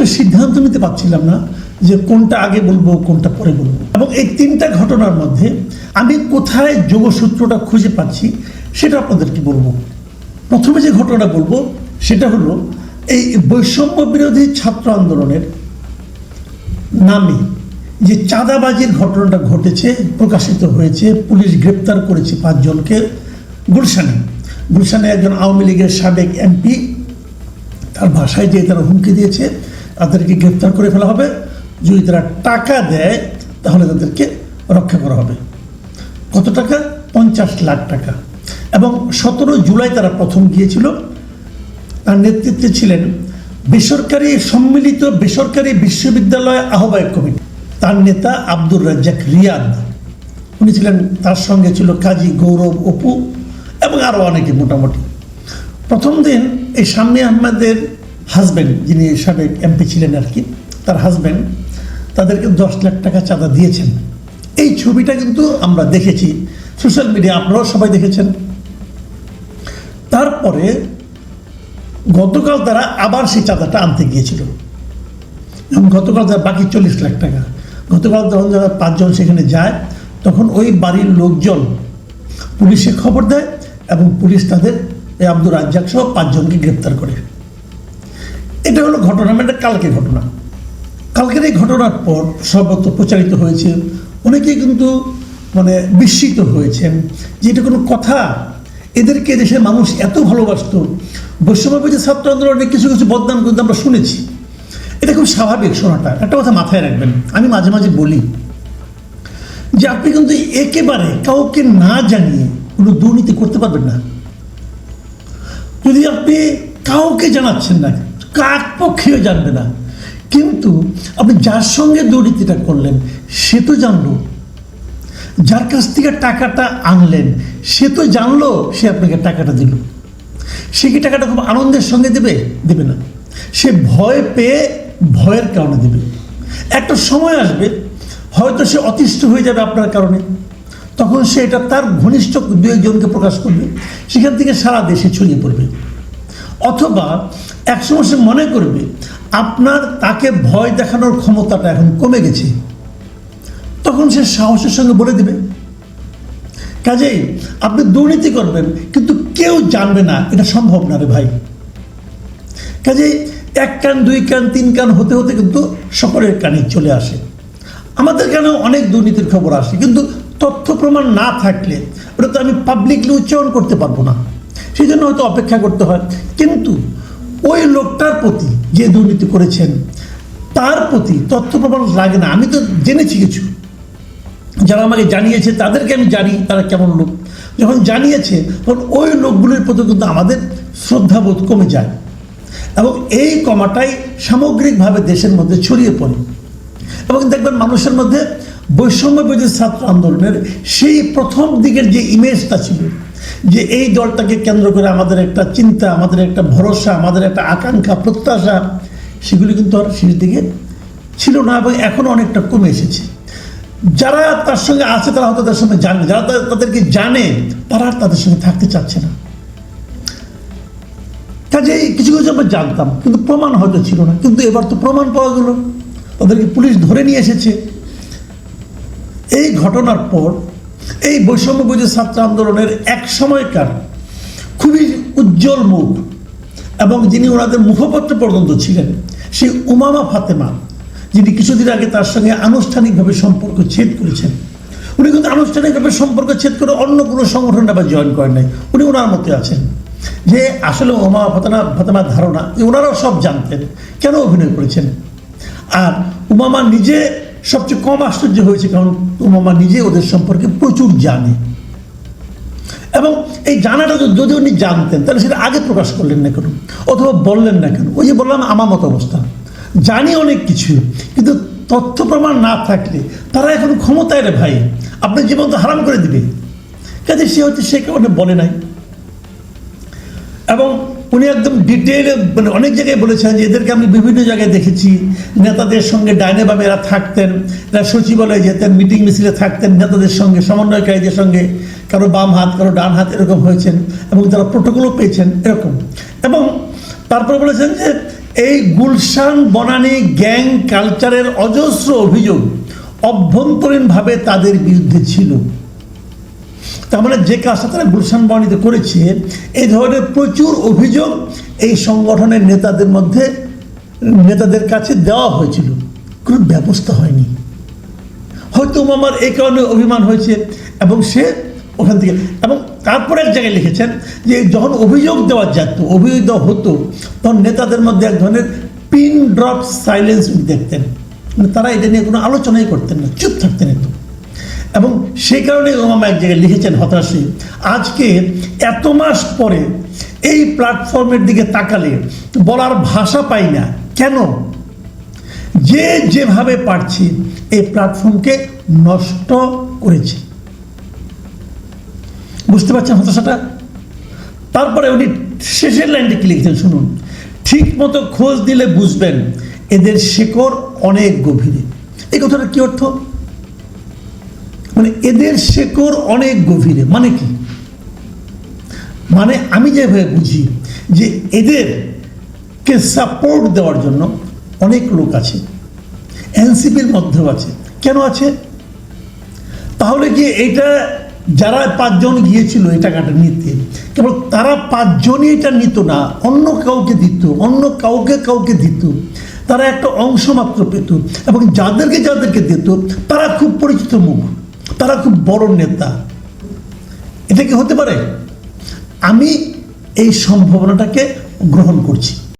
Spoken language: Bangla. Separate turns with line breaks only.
আসলে সিদ্ধান্ত নিতে পারছিলাম না যে কোনটা আগে বলব, কোনটা পরে বলব। এবং এই তিনটা ঘটনার মধ্যে আমি কোথায় যোগসূত্রটা খুঁজে পাচ্ছি সেটা আপনাদেরকে বলব। প্রথমে যে ঘটনাটা বলব, সেটা হলো এই বৈষম্য বিরোধী ছাত্র আন্দোলনের নামে যে চাঁদাবাজির ঘটনাটা ঘটেছে, প্রকাশিত হয়েছে, পুলিশ গ্রেপ্তার করেছে পাঁচজনকে গুলশানে। গুলশানে একজন আওয়ামী লীগের সাবেক এমপি, তার ভাষায় যে তারা হুমকি দিয়েছে। তাদেরকে গ্রেপ্তার করে ফেলা হবে। যদি তারা টাকা দেয়, তাহলে তাদেরকে রক্ষা করা হবে। কত টাকা? পঞ্চাশ লাখ টাকা। এবং সতেরো জুলাই তারা প্রথম গিয়েছিল। তার নেতৃত্বে ছিলেন বেসরকারি সম্মিলিত বেসরকারি বিশ্ববিদ্যালয় আহ্বায়ক কমিটি। তার নেতা আব্দুর রাজ্জাক রিয়াদ। উনি ছিলেন, তার সঙ্গে ছিল কাজী গৌরব অপু এবং আরও অনেকে মোটামুটি। প্রথম দিন এই শাম্মী আহমেদের হাজব্যান্ড যিনি সাবেক এমপি ছিলেন আর কি, তার হাজব্যান্ড তাদেরকে দশ লাখ টাকা চাঁদা দিয়েছেন। এই ছবিটা কিন্তু আমরা দেখেছি। সোশ্যাল মিডিয়া আপনারাও সবাই দেখেছেন। তারপরে গতকাল তারা আবার সেই চাঁদাটা আনতে গিয়েছিল। এবং গতকাল তারা বাকি চল্লিশ লাখ টাকা। গতকাল যখন যারা পাঁচজন সেখানে যায়, তখন ওই বাড়ির লোকজন পুলিশে খবর দেয় এবং পুলিশ তাদের এই আব্দুর রাজ্জাক সহ পাঁচজনকে গ্রেপ্তার করে। এটা হলো ঘটনা মানে কালকে ঘটনা। কালকের এই ঘটনার পর সর্বত্র প্রচারিত হয়েছে। অনেকেই কিন্তু মানে বিস্মিত হয়েছেন যে এটা কোনো কথা। এদেরকে দেশের মানুষ এত ভালোবাসত। যে ছাত্র আন্দোলনে কিছু কিছু বদনাম কিন্তু আমরা শুনেছি। এটা খুব স্বাভাবিক শোনাটা। একটা কথা মাথায় রাখবেন। আমি মাঝে মাঝে বলি যে আপনি কিন্তু একেবারে কাউকে না জানিয়ে কোনো দুর্নীতি করতে পারবেন না। যদি আপনি কাউকে জানাচ্ছেন না কাক পক্ষেও জানবে না। কিন্তু আপনি যার সঙ্গে দুর্নীতিটা করলেন, সে তো জানলো। যার কাছ থেকে টাকাটা আনলেন, সে তো জানলো সে আপনাকে টাকাটা দিল। সে কি টাকাটা খুব আনন্দের সঙ্গে দেবে? দেবে না। সে ভয় পেয়ে ভয়ের কারণে দেবে। একটা সময় আসবে, হয়তো সে অতিষ্ঠ হয়ে যাবে আপনার কারণে। তখন সে এটা তার ঘনিষ্ঠ দু একজনকে প্রকাশ করবে। সেখান থেকে সারা দেশে ছড়িয়ে পড়বে। অথবা একসময় সে মনে করবে, আপনার তাকে ভয় দেখানোর ক্ষমতাটা এখন কমে গেছে। তখন সে সাহসের সঙ্গে বলে দেবে, কাজেই আপনি দুর্নীতি করবেন, কিন্তু কেউ জানবে না, এটা সম্ভব না রে ভাই। কাজেই এক কান, দুই কান, তিন কান হতে হতে কিন্তু সকলের কানে চলে আসে। আমাদের কানেও অনেক দুর্নীতির খবর আসে, কিন্তু তথ্য প্রমাণ না থাকলে ওটা তো আমি পাবলিকলি উচ্চারণ করতে পারব না। সেই জন্য হয়তো অপেক্ষা করতে হয়। কিন্তু ওই লোকটার প্রতি যে দুর্নীতি করেছেন, তার প্রতি তথ্য প্রমাণ লাগে না। আমি তো জেনেছি কিছু। যারা আমাকে জানিয়েছে, তাদেরকে আমি জানি তারা কেমন লোক। যখন জানিয়েছে, তখন ওই লোকগুলির প্রতি কিন্তু আমাদের শ্রদ্ধাবোধ কমে যায় এবং এই কমাটাই সামগ্রিকভাবে দেশের মধ্যে ছড়িয়ে পড়ে। এবং দেখবেন মানুষের মধ্যে বৈষম্য ছাত্র আন্দোলনের সেই প্রথম দিকের যে ইমেজটা ছিল, যে এই দলটাকে কেন্দ্র করে আমাদের একটা চিন্তা, আমাদের একটা ভরসা, আমাদের একটা আকাঙ্ক্ষা, প্রত্যাশা, সেগুলি কিন্তু আর শেষ দিকে ছিল না এবং এখনও অনেকটা কমে এসেছে। যারা তার সঙ্গে আছে তারা হয়তো তার সঙ্গে জানে, যারা তাদেরকে জানে, তারা আর তাদের সঙ্গে থাকতে চাচ্ছে না। কাজেই কিছু কিছু আমরা জানতাম, কিন্তু প্রমাণ হয়তো ছিল না। কিন্তু এবার তো প্রমাণ পাওয়া গেল। তাদেরকে পুলিশ ধরে নিয়ে এসেছে। এই ঘটনার পর এই বৈষম্য বুঝে ছাত্র আন্দোলনের এক সময়কার খুবই উজ্জ্বল মুখ এবং যিনি ওনাদের মুখপত্র পর্যন্ত ছিলেন, সেই উমামা ফাতেমা, যিনি কিছুদিন আগে তার সঙ্গে আনুষ্ঠানিকভাবে সম্পর্ক ছেদ করেছেন। উনি কিন্তু আনুষ্ঠানিকভাবে সম্পর্ক ছেদ করে অন্য কোনো সংগঠন আবার জয়েন করেন নাই। উনি ওনার মতে আছেন। যে আসলে ওমা ফাতেমা, ফাতেমার ধারণা ওনারাও সব জানতেন কেন অভিনয় করেছেন। আর উমামা নিজে সবচেয়ে কম আশ্চর্য হয়েছে কারণ উমামা নিজে ওদের সম্পর্কে প্রচুর জানে। এবং এই জানাটা যদি উনি জানতেন, তাহলে সেটা আগে প্রকাশ করলেন না কেন? অথবা বললেন না কেন? ওই যে বললাম, আমার মতো অবস্থা। জানি অনেক কিছু, কিন্তু তথ্য প্রমাণ না থাকলে তারা এখন ক্ষমতায় রে ভাই। আপনার জীবন তো হারাম করে দিবে। কাজে সে হচ্ছে সে কারণে বলে নাই। এবং উনি একদম ডিটেলে মানে অনেক জায়গায় বলেছেন যে এদেরকে আমি বিভিন্ন জায়গায় দেখেছি। নেতাদের সঙ্গে ডাইনে বামে এরা থাকতেন, এরা সচিবালয়ে যেতেন মিটিং মিছিলে থাকতেন নেতাদের সঙ্গে, সমন্বয়কারীদের সঙ্গে। কারও বাম হাত, কারও ডান হাত এরকম হয়েছেন এবং তারা প্রোটোকলও পেয়েছেন এরকম। এবং তারপর বলেছেন যে এই গুলশান বনানী গ্যাং কালচারের অজস্র অভিযোগ অভ্যন্তরীণভাবে তাদের বিরুদ্ধে ছিল। তার মানে যে কাজটা তারা গুলশান বনানীতে করেছে, এই ধরনের প্রচুর অভিযোগ এই সংগঠনের নেতাদের মধ্যে, নেতাদের কাছে দেওয়া হয়েছিল। কোনো ব্যবস্থা হয়নি। হয়তো মামার এই কারণে অভিমান হয়েছে এবং সে ওখান থেকে এবং তারপরে এক জায়গায় লিখেছেন যে যখন অভিযোগ দেওয়া যেত, অভিযোগ দেওয়া হতো, তখন নেতাদের মধ্যে এক ধরনের পিন ড্রপ সাইলেন্স দেখতেন। মানে তারা এটা নিয়ে কোনো আলোচনাই করতেন না, চুপ থাকতেন একটু এবং সেই কারণে ওমামা এক জায়গায় লিখেছেন হতাশে। আজকে এত মাস পরে এই প্ল্যাটফর্মের দিকে তাকালে বলার ভাষা পাই না। কেন? যে যেভাবে পারছে এই প্ল্যাটফর্মকে নষ্ট করেছে। বুঝতে পারছেন হতাশাটা? তারপরে উনি শেষের লাইনটি কি লিখছেন শুনুন। ঠিক মতো খোঁজ দিলে বুঝবেন এদের শেকড় অনেক গভীরে। এই কথাটা কি অর্থ? মানে এদের শেকড় অনেক গভীরে মানে কি? মানে আমি যেভাবে বুঝি যে এদেরকে সাপোর্ট দেওয়ার জন্য অনেক লোক আছে এনসিপির মধ্যেও আছে। কেন আছে? তাহলে কি এটা যারা পাঁচজন গিয়েছিল এই টাকাটা নিতে, কেবল তারা পাঁচজনই এটা নিত না, অন্য কাউকে দিত, অন্য কাউকে কাউকে দিত, তারা একটা অংশ মাত্র পেত এবং যাদেরকে যাদেরকে দিত, তারা খুব পরিচিত মুখ। তারা খুব বড় নেতা। এটা কি হতে পারে? আমি এই সম্ভাবনাটাকে গ্রহণ করছি।